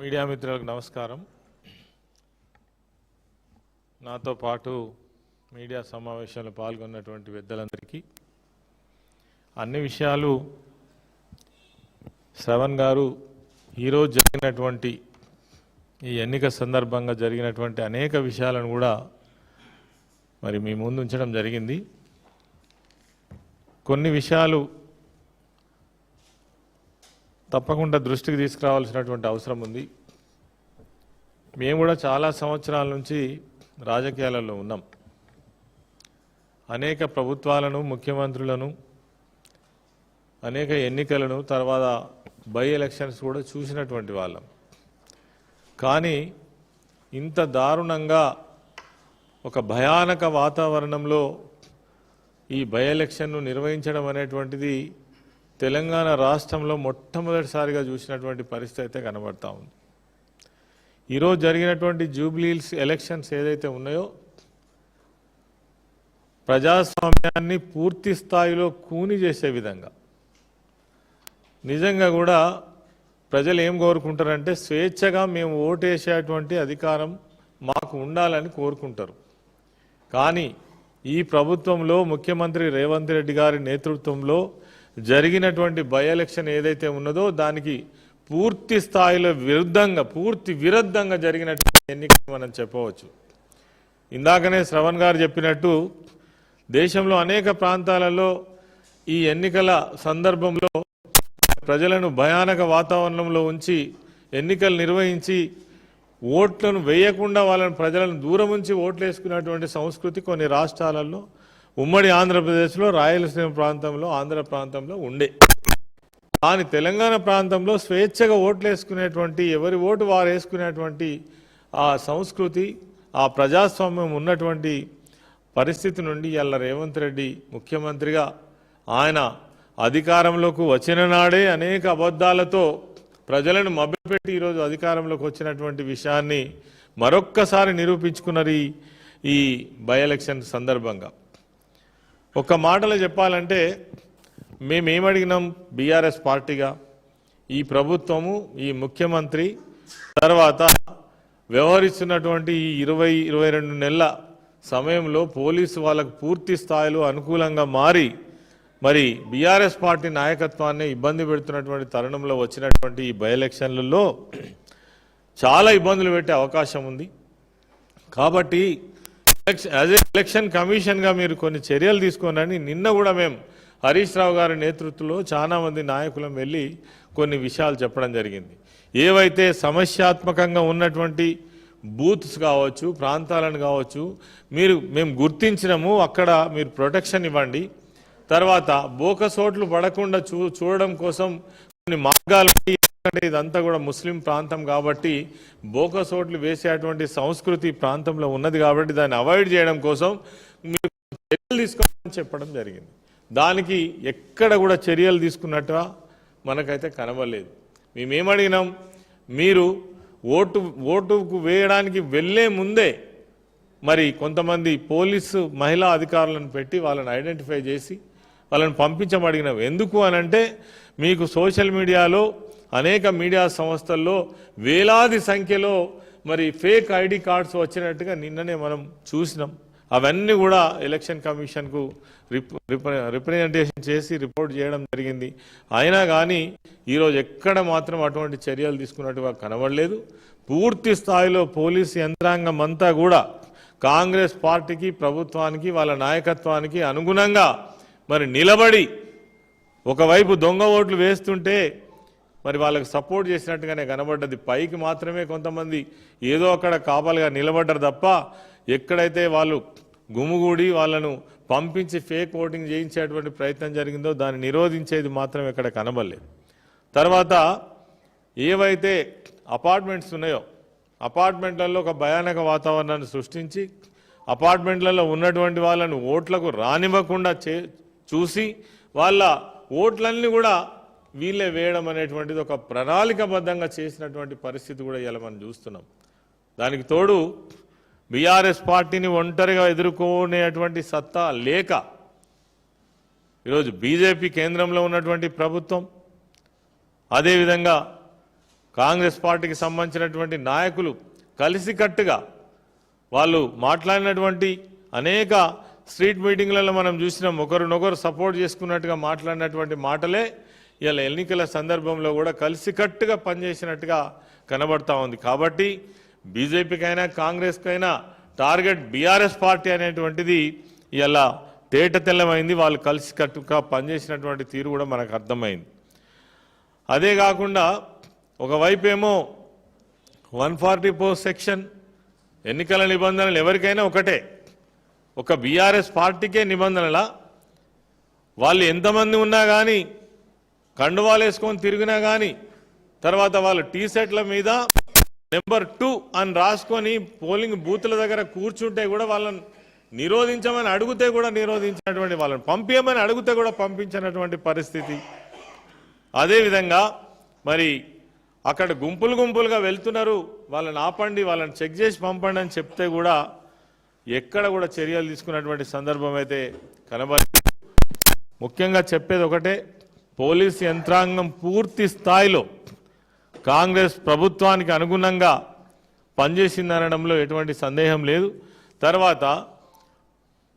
Media మిత్రులకు నమస్కారం. నాతో పాటు మీడియా సమావేశంలో పాల్గొన్నటువంటి పెద్దలందరికీ అన్ని విషయాలు శ్రవణ్ గారు ఈరోజు జరిగినటువంటి ఈ ఎన్నిక సందర్భంగా జరిగినటువంటి అనేక విషయాలను కూడా మరి మీ ముందు ఉంచడం జరిగింది. కొన్ని విషయాలు తప్పకుండా దృష్టికి తీసుకురావాల్సినటువంటి అవసరం ఉంది. మేము కూడా చాలా సంవత్సరాల నుంచి రాజకీయాలలో ఉన్నాం. అనేక ప్రభుత్వాలను ముఖ్యమంత్రులను అనేక ఎన్నికలను తర్వాత బై ఎలక్షన్స్ కూడా చూసినటువంటి వాళ్ళం. కానీ ఇంత దారుణంగా ఒక భయానక వాతావరణంలో ఈ బై ఎలక్షన్ను నిర్వహించడం అనేటువంటిది తెలంగాణ రాష్ట్రంలో మొట్టమొదటిసారిగా చూసినటువంటి పరిస్థితి అయితే కనబడతా ఉంది. ఈరోజు జరిగినటువంటి జూబ్లీహిల్స్ ఎలక్షన్స్ ఏదైతే ఉన్నాయో ప్రజాస్వామ్యాన్ని పూర్తి స్థాయిలో కూని చేసే విధంగా. నిజంగా కూడా ప్రజలు ఏం కోరుకుంటారంటే స్వేచ్ఛగా మేము ఓటేసేటువంటి అధికారం మాకు ఉండాలని కోరుకుంటారు. కానీ ఈ ప్రభుత్వంలో ముఖ్యమంత్రి రేవంత్ రెడ్డి గారి నేతృత్వంలో జరిగినటువంటి బై ఎలక్షన్ ఏదైతే ఉన్నదో దానికి పూర్తి స్థాయిలో విరుద్ధంగా పూర్తి విరుద్ధంగా జరిగినటువంటి ఎన్నికలు మనం చెప్పవచ్చు. ఇందాకనే శ్రవణ్ గారు చెప్పినట్టు దేశంలో అనేక ప్రాంతాలలో ఈ ఎన్నికల సందర్భంలో ప్రజలను భయానక వాతావరణంలో ఉంచి ఎన్నికలు నిర్వహించి ఓట్లను వేయకుండా వాళ్ళని ప్రజలను దూరం ఉంచి ఓట్లు వేసుకున్నటువంటి సంస్కృతి కొన్ని రాష్ట్రాలలో ఉమ్మడి ఆంధ్రప్రదేశ్లో రాయలసీమ ప్రాంతంలో ఆంధ్ర ప్రాంతంలో ఉండే. కానీ తెలంగాణ ప్రాంతంలో స్వేచ్ఛగా ఓట్లు వేసుకునేటువంటి ఎవరి ఓటు వారు వేసుకునేటువంటి ఆ సంస్కృతి ఆ ప్రజాస్వామ్యం ఉన్నటువంటి పరిస్థితి నుండి ఇవాళ రేవంత్ రెడ్డి ముఖ్యమంత్రిగా ఆయన అధికారంలోకి వచ్చిన నాడే అనేక అబద్ధాలతో ప్రజలను మభ్యపెట్టి ఈరోజు అధికారంలోకి వచ్చినటువంటి విషయాన్ని మరొక్కసారి నిరూపించుకున్నారు ఈ- ఈ బై ఎలక్షన్ సందర్భంగా. ఒక మాటలో చెప్పాలంటే మేమేమడిగినాం బీఆర్ఎస్ పార్టీగా? ఈ ప్రభుత్వము ఈ ముఖ్యమంత్రి తర్వాత వ్యవహరిస్తున్నటువంటి ఈ ఇరవై ఇరవై రెండు నెలల సమయంలో పోలీసు వాళ్ళకు పూర్తి స్థాయిలో అనుకూలంగా మారి మరి బీఆర్ఎస్ పార్టీ నాయకత్వాన్ని ఇబ్బంది పెడుతున్నటువంటి తరుణంలో వచ్చినటువంటి ఈ బై ఎలక్షన్లలో చాలా ఇబ్బందులు పెట్టే అవకాశం ఉంది. కాబట్టి యాజ్ ఎలక్షన్ కమిషన్గా మీరు కొన్ని చర్యలు తీసుకోనని నిన్న కూడా మేము హరీష్ రావు గారి నేతృత్వంలో చాలా మంది నాయకులం వెళ్ళి కొన్ని విషయాలు చెప్పడం జరిగింది. ఏవైతే సమస్యాత్మకంగా ఉన్నటువంటి బూత్స్ కావచ్చు ప్రాంతాలను కావచ్చు మీరు మేము గుర్తించినము అక్కడ మీరు ప్రొటెక్షన్ ఇవ్వండి. తర్వాత బోకసోట్లు పడకుండా చూ చూడడం కోసం కొన్ని మార్గాలు ఎందుకంటే ఇదంతా కూడా ముస్లిం ప్రాంతం కాబట్టి బోకసోట్లు వేసేటువంటి సంస్కృతి ప్రాంతంలో ఉన్నది కాబట్టి దాన్ని అవాయిడ్ చేయడం కోసం మీరు చర్యలు తీసుకోవాలని చెప్పడం జరిగింది. దానికి ఎక్కడ కూడా చర్యలు తీసుకున్నట్టుగా మనకైతే కనబడలేదు. మేమేమడిగినాం మీరు ఓటు ఓటుకు వేయడానికి వెళ్ళే ముందే మరి కొంతమంది పోలీసు మహిళా అధికారులను పెట్టి వాళ్ళని ఐడెంటిఫై చేసి వాళ్ళని పంపించమడిగినాం. ఎందుకు అనంటే మీకు సోషల్ మీడియాలో అనేక మీడియా సంస్థల్లో వేలాది సంఖ్యలో మరి ఫేక్ ఐడి కార్డ్స్ వచ్చినట్టుగా నిన్ననే మనం చూసినాం. అవన్నీ కూడా ఎలక్షన్ కమిషన్కు రిప్ రిప్రజెంటేషన్ చేసి రిపోర్ట్ చేయడం జరిగింది. అయినా కానీ ఈరోజు ఎక్కడ మాత్రం అటువంటి చర్యలు తీసుకున్నట్టుగా కనబడలేదు. పూర్తి స్థాయిలో పోలీసు యంత్రాంగం అంతా కూడా కాంగ్రెస్ పార్టీకి ప్రభుత్వానికి వాళ్ళ నాయకత్వానికి అనుగుణంగా మరి నిలబడి ఒకవైపు దొంగ ఓట్లు వేస్తుంటే మరి వాళ్ళకి సపోర్ట్ చేసినట్టుగానే కనబడ్డది. పైకి మాత్రమే కొంతమంది ఏదో అక్కడ కాపలుగా నిలబడ్డారు తప్ప ఎక్కడైతే వాళ్ళు గుమిగూడి వాళ్ళను పంపించి ఫేక్ ఓటింగ్ చేయించేటువంటి ప్రయత్నం జరిగిందో దాన్ని నిరోధించేది మాత్రం ఇక్కడ కనబడలేదు. తర్వాత ఏవైతే అపార్ట్మెంట్స్ ఉన్నాయో అపార్ట్మెంట్లలో ఒక భయానక వాతావరణాన్ని సృష్టించి అపార్ట్మెంట్లలో ఉన్నటువంటి వాళ్ళను ఓట్లకు రానివ్వకుండా చే చూసి వాళ్ళ ఓట్లన్నీ కూడా వీళ్ళే వేయడం అనేటువంటిది ఒక ప్రణాళికబద్ధంగా చేసినటువంటి పరిస్థితి కూడా ఇలా మనం చూస్తున్నాం. దానికి తోడు బీఆర్ఎస్ పార్టీని ఒంటరిగా ఎదుర్కొనేటువంటి సత్తా లేక ఈరోజు బీజేపీ కేంద్రంలో ఉన్నటువంటి ప్రభుత్వం అదేవిధంగా కాంగ్రెస్ పార్టీకి సంబంధించినటువంటి నాయకులు కలిసికట్టుగా వాళ్ళు మాట్లాడినటువంటి అనేక స్ట్రీట్ మీటింగ్లలో మనం చూసినాం ఒకరినొకరు సపోర్ట్ చేసుకున్నట్టుగా మాట్లాడినటువంటి మాటలే ఇలా ఎన్నికల సందర్భంలో కూడా కలిసికట్టుగా పనిచేసినట్టుగా కనబడతా ఉంది. కాబట్టి బీజేపీకైనా కాంగ్రెస్కైనా టార్గెట్ బీఆర్ఎస్ పార్టీ అనేటువంటిది ఇలా తేట తెల్లమైంది. వాళ్ళు కలిసికట్టుగా పనిచేసినటువంటి తీరు కూడా మనకు అర్థమైంది. అదే కాకుండా ఒకవైపు ఏమో వన్ ఫార్టీ ఫోర్ సెక్షన్ ఎన్నికల నిబంధనలు ఎవరికైనా ఒకటే. ఒక బీఆర్ఎస్ పార్టీకే నిబంధనల. వాళ్ళు ఎంతమంది ఉన్నా కానీ కండువాలు వేసుకొని తిరిగినా కానీ తర్వాత వాళ్ళు టీ సెట్ల మీద నెంబర్ టూ అని రాసుకొని పోలింగ్ బూత్ల దగ్గర కూర్చుంటే కూడా వాళ్ళని నిరోధించమని అడిగితే కూడా నిరోధించినటువంటి వాళ్ళని పంపించమని అడిగితే కూడా పంపించినటువంటి పరిస్థితి. అదేవిధంగా మరి అక్కడ గుంపులు గుంపులుగా వెళ్తున్నారు. వాళ్ళని ఆపండి వాళ్ళని చెక్ చేసి పంపండి అని చెప్తే కూడా ఎక్కడ కూడా చర్యలు తీసుకున్నటువంటి సందర్భం అయితే కనబడలేదు. ముఖ్యంగా చెప్పేది ఒకటే పోలీస్ యంత్రాంగం పూర్తి స్థాయిలో కాంగ్రెస్ ప్రభుత్వానికి అనుగుణంగా పనిచేసిందనడంలో ఎటువంటి సందేహం లేదు. తర్వాత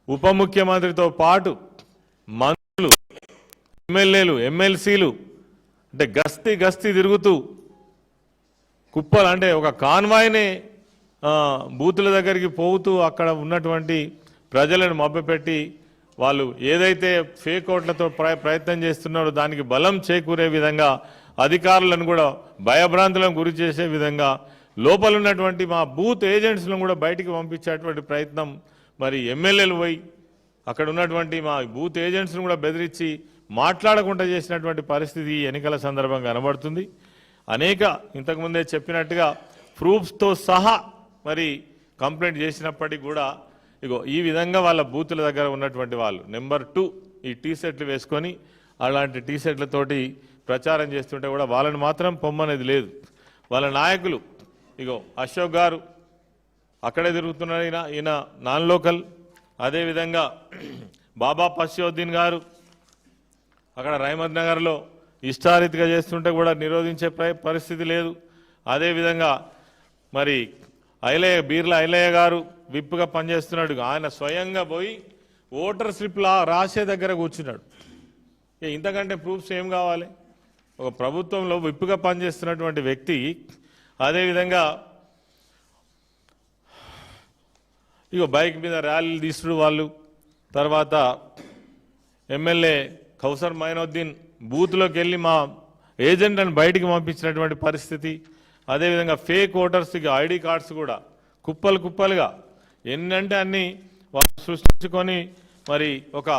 ఉప ముఖ్యమంత్రితో పాటు మంత్రులు ఎమ్మెల్యేలు ఎమ్మెల్సీలు అంటే గస్తీ గస్తీ తిరుగుతూ కుప్పలు అంటే ఒక కాన్వాయ్నే బూతుల దగ్గరికి పోతూ అక్కడ ఉన్నటువంటి ప్రజలను మభ్యపెట్టి వాళ్ళు ఏదైతే ఫేక్ ఓట్లతో ప్రయత్నం చేస్తున్నారో దానికి బలం చేకూరే విధంగా అధికారులను కూడా భయభ్రాంతులను గురి చేసే విధంగా లోపల ఉన్నటువంటి మా బూత్ ఏజెంట్స్లను కూడా బయటికి పంపించేటువంటి ప్రయత్నం మరి ఎమ్మెల్యేలు పోయి అక్కడ ఉన్నటువంటి మా బూత్ ఏజెంట్స్ను కూడా బెదిరించి మాట్లాడకుండా చేసినటువంటి పరిస్థితి ఎన్నికల సందర్భంగా కనబడుతుంది. అనేక ఇంతకుముందే చెప్పినట్టుగా ప్రూఫ్స్తో సహా మరి కంప్లైంట్ చేసినప్పటికీ కూడా ఇగో ఈ విధంగా వాళ్ళ బూతుల దగ్గర ఉన్నటువంటి వాళ్ళు నెంబర్ టూ ఈ టీ షర్ట్లు వేసుకొని అలాంటి టీ షర్ట్లతోటి ప్రచారం చేస్తుంటే కూడా వాళ్ళని మాత్రం పొమ్మనేది లేదు. వాళ్ళ నాయకులు ఇగో అశోక్ గారు అక్కడే తిరుగుతున్నారు ఈయన ఈయన నాన్ లోకల్. అదేవిధంగా బాబా పశ్యోద్దీన్ గారు అక్కడ రహమద్ నగర్లో ఇష్టారీతిగా చేస్తుంటే కూడా నిరోధించే పరిస్థితి లేదు. అదేవిధంగా మరి ఐలయ్య బీర్ల ఐలయ్య గారు విప్పుగా పనిచేస్తున్నాడు. ఆయన స్వయంగా పోయి ఓటర్ స్లిప్లా రాసే దగ్గర కూర్చున్నాడు. ఇంతకంటే ప్రూఫ్స్ ఏం కావాలి? ఒక ప్రభుత్వంలో విప్పుగా పనిచేస్తున్నటువంటి వ్యక్తి అదేవిధంగా ఇగో బైక్ మీద ర్యాలీలు తీసుడు వాళ్ళు తర్వాత ఎమ్మెల్యే కౌసర్ మైనుద్దీన్ బూత్లోకి వెళ్ళి మా ఏజెంట్లను బయటికి పంపించినటువంటి పరిస్థితి. అదేవిధంగా ఫేక్ ఓటర్స్కి ఐడి కార్డ్స్ కూడా కుప్పలు కుప్పలుగా ఎన్నంటే అన్ని వాళ్ళు సృష్టించుకొని మరి ఒక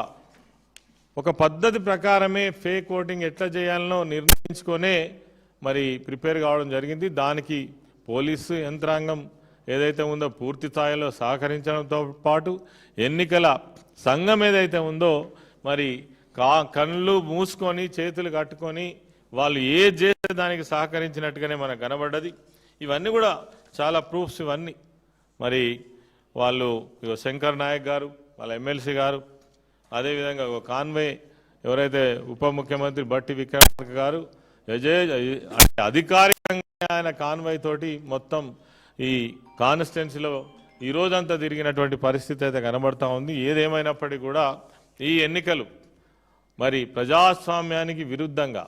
ఒక పద్ధతి ప్రకారమే ఫేక్ ఓటింగ్ ఎట్లా చేయాలనో నిర్ణయించుకొనే మరి ప్రిపేర్ కావడం జరిగింది. దానికి పోలీసు యంత్రాంగం ఏదైతే ఉందో పూర్తి స్థాయిలో సహకరించడంతో పాటు ఎన్నికల సంఘం ఏదైతే ఉందో మరి కా కళ్ళు మూసుకొని చేతులు కట్టుకొని వాళ్ళు ఏ చేసే దానికి సహకరించినట్టుగానే మనకు కనబడ్డది. ఇవన్నీ కూడా చాలా ప్రూఫ్స్ ఇవన్నీ. మరి వాళ్ళు శంకర్ నాయక్ గారు వాళ్ళ ఎమ్మెల్సీ గారు అదేవిధంగా ఒక కాన్వే ఎవరైతే ఉప ముఖ్యమంత్రి బట్టి విక్రమార్క గారు యజే అంటే అధికారికంగా ఆయన కాన్వై తోటి మొత్తం ఈ కాన్స్టిట్యున్సీలో ఈ రోజంతా తిరిగినటువంటి పరిస్థితి అయితే కనబడతా ఉంది. ఏదేమైనప్పటికీ కూడా ఈ ఎన్నికలు మరి ప్రజాస్వామ్యానికి విరుద్ధంగా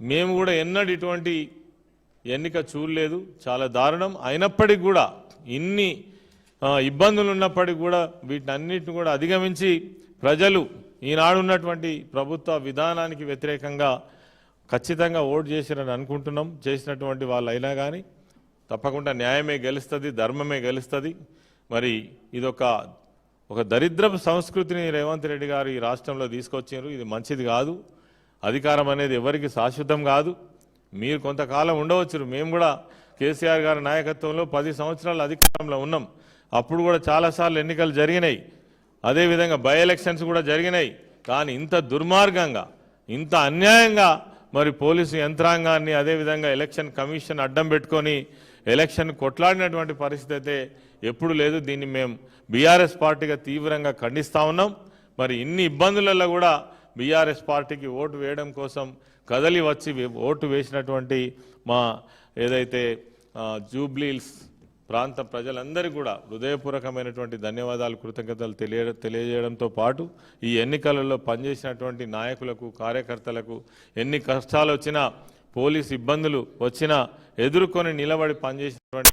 మేము కూడా ఎన్నడూ ఇటువంటి ఎన్నిక చూడలేదు. చాలా దారుణం. అయినప్పటికీ కూడా ఇన్ని ఇబ్బందులు ఉన్నప్పటికీ కూడా వీటన్నిటిని కూడా అధిగమించి ప్రజలు ఈనాడున్నటువంటి ప్రభుత్వ విధానానికి వ్యతిరేకంగా ఖచ్చితంగా ఓటు చేసిరని అనుకుంటున్నాం. చేసినటువంటి వాళ్ళు అయినా కానీ తప్పకుండా న్యాయమే గెలుస్తుంది ధర్మమే గెలుస్తుంది. మరి ఇదొక ఒక దరిద్రపు సంస్కృతిని రేవంత్ రెడ్డి గారు ఈ రాష్ట్రంలో తీసుకొచ్చారు ఇది మంచిది కాదు. అధికారం అనేది ఎవరికి శాశ్వతం కాదు. మీరు కొంతకాలం ఉండవచ్చు మేము కూడా కేసీఆర్ గారి నాయకత్వంలో పది సంవత్సరాలు అధికారంలో ఉన్నాం. అప్పుడు కూడా చాలాసార్లు ఎన్నికలు జరిగినాయి. అదేవిధంగా బై ఎలక్షన్స్ కూడా జరిగినాయి. కానీ ఇంత దుర్మార్గంగా ఇంత అన్యాయంగా మరి పోలీసు యంత్రాంగాన్ని అదేవిధంగా ఎలక్షన్ కమిషన్ అడ్డం పెట్టుకొని ఎలక్షన్ కొట్లాడినటువంటి పరిస్థితి అయితే ఎప్పుడు లేదు. దీన్ని మేము బీఆర్ఎస్ పార్టీగా తీవ్రంగా ఖండిస్తా ఉన్నాం. మరి ఇన్ని ఇబ్బందులలో కూడా బీఆర్ఎస్ పార్టీకి ఓటు వేయడం కోసం కదలి వచ్చి ఓటు వేసినటువంటి మా ఏదైతే జూబ్లీల్స్ ప్రాంత ప్రజలందరికీ కూడా హృదయపూర్వకమైనటువంటి ధన్యవాదాలు కృతజ్ఞతలు తెలియ తెలియజేయడంతో పాటు ఈ ఎన్నికలలో పనిచేసినటువంటి నాయకులకు కార్యకర్తలకు ఎన్ని కష్టాలు వచ్చినా పోలీస్ ఇబ్బందులు వచ్చినా ఎదుర్కొని నిలబడి పనిచేసినటువంటి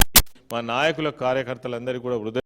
మా నాయకుల కార్యకర్తలందరికీ కూడా హృదయ